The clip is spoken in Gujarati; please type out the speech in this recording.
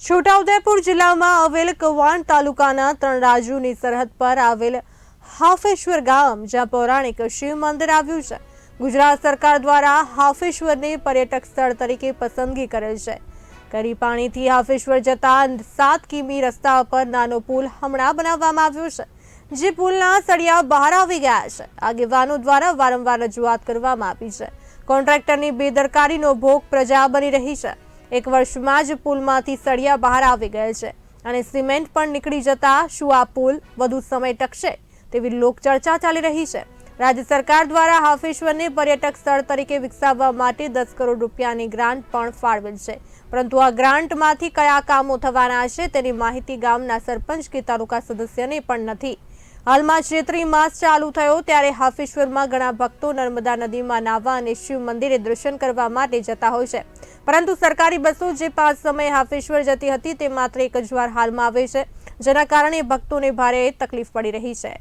છોટાઉદેપુર જિલ્લામાં આવેલ કવાણ તાલુકાના ત્રણ રાજુની સરહદ પર આવેલ હાફેશ્વર ગામ, જ્યાં પૌરાણિક શિવ મંદિર આવ્યું છે. ગુજરાત સરકાર દ્વારા હાફેશ્વરને પર્યટક સ્થળ તરીકે પસંદગી કરેલ છે. કરી પાણીથી હાફેશ્વર જતા સાત કિમી રસ્તા પર નાનો પુલ હમણાં બનાવવામાં આવ્યો છે, જે પુલના સળિયા બહાર આવી ગયા છે. આગેવાનો દ્વારા વારંવાર રજૂઆત કરવામાં આવી છે. કોન્ટ્રાક્ટરની બેદરકારીનો ભોગ પ્રજા બની રહી છે. એક વર્ષમાં જ પુલમાંથી સળિયા બહાર આવી ગયા છે અને સિમેન્ટ પણ નીકળી જતા શું આ પુલ વધુ સમય ટકશે તેવી લોકચર્ચા ચાલી રહી છે. રાજ્ય સરકાર દ્વારા હાફેશ્વરને પર્યટક સ્થળ તરીકે વિકસાવવા માટે દસ કરોડ રૂપિયાની ગ્રાન્ટ પણ ફાળવેલ છે. પરંતુ આ ગ્રાન્ટમાંથી કયા કામો થવાના છે તેની માહિતી ગામના સરપંચ કે તાલુકા સદસ્યને પણ નથી. હાલમાં ચૈત્રી માસ ચાલુ થયો ત્યારે હાફેશ્વરમાં ઘણા ભક્તો નર્મદા નદીમાં નાહવા અને શિવ મંદિરે દર્શન કરવા માટે જતા હોય છે. પરંતુ સરકારી બસો જે પાંચ સમયે હાફેશ્વર જતી હતી તે માત્ર એક જ વાર હાલમાં આવે છે, જેના કારણે ભક્તોને ભારે તકલીફ પડી રહી છે.